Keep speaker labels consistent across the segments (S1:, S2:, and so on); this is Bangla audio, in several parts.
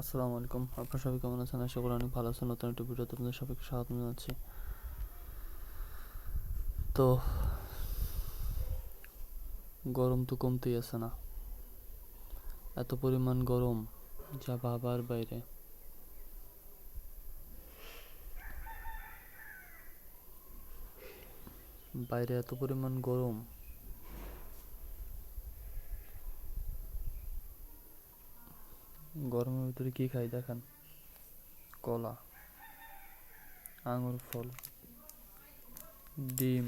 S1: আসসালামু আলাইকুম। আপনারা সবাই কেমন আছেন? আশা করি অনেক ভালো আছেন। নতুন একটা ভিডিওতে আপনাদের সবাইকে স্বাগত জানাচ্ছি। তো, গরম তো কমতেই আছে না। এত পরিমাণ গরম যা ভাবার বাইরে। বাইরে এত পরিমাণ গরম। গরমের ভিতরে কি খাই দেখেন? কলা, আঙুর, ফল, ডিম।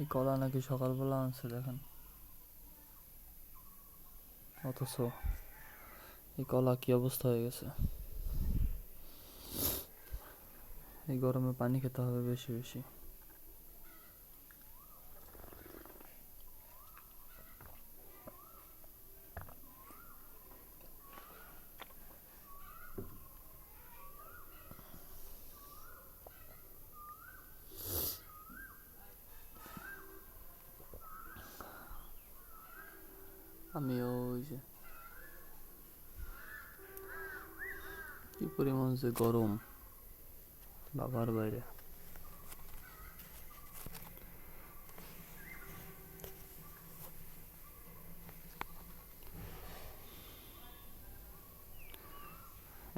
S1: এই কলা নাকি সকালবেলা আনছে দেখেন। অথচ এই কলা কি অবস্থা হয়ে গেছে? এই গরমে পানি খেতে হবে বেশি বেশি। আমি ওই যে কি পরিমাণ যে গরম, বাবার বাইরে।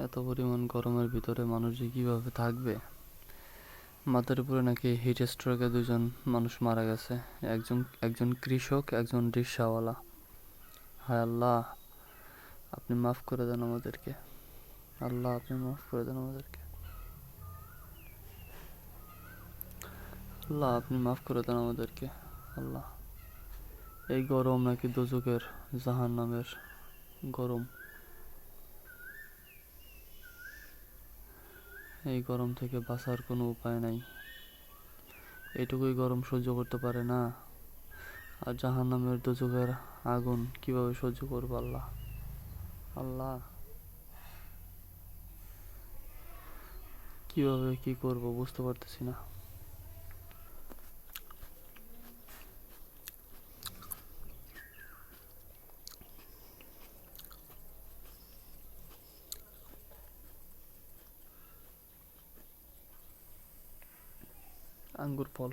S1: এত পরিমাণ গরমের ভিতরে মানুষ যে কীভাবে থাকবে? মাথার উপরে নাকি হিট স্ট্রোকে দুজন মানুষ মারা গেছে। একজন একজন কৃষক, একজন রিক্সাওয়ালা। হায় আল্লাহ, আপনি মাফ করে দেন আমাদেরকে। আল্লাহ, আপনি মাফ করে দেন আমাদেরকে। আল্লাহ, আপনি মাফ করে দেন আমাদেরকে। আল্লাহ, এই গরম নাকি দোজকের জাহান নামের গরম। এই গরম থেকে বাঁচার কোনো উপায় নাই। এটুকুই গরম সহ্য করতে পারে না। আর জাহান নামের দোজকের আগুন কীভাবে সহ্য করব আল্লাহ? আল্লাহ কীভাবে কি করব বুঝতে পারতেছি না। আঙ্গুর ফল।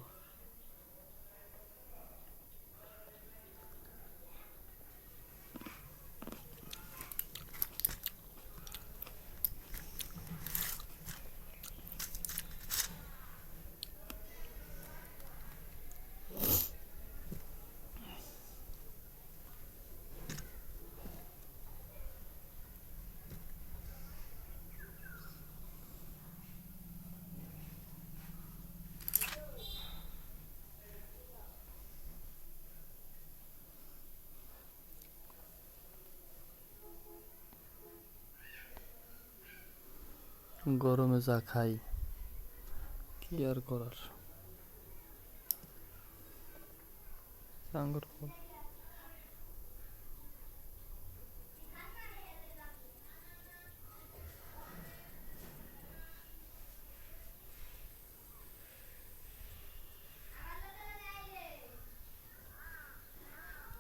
S1: গরমে যা খাই কি আর করার? আঙ্গুর ফল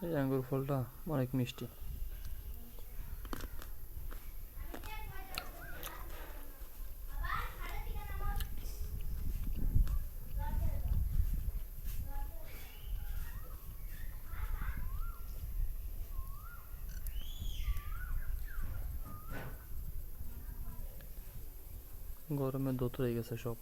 S1: এই আঙ্গুর ফলটা অনেক মিষ্টি। গরমে দোতরে গেছে সব।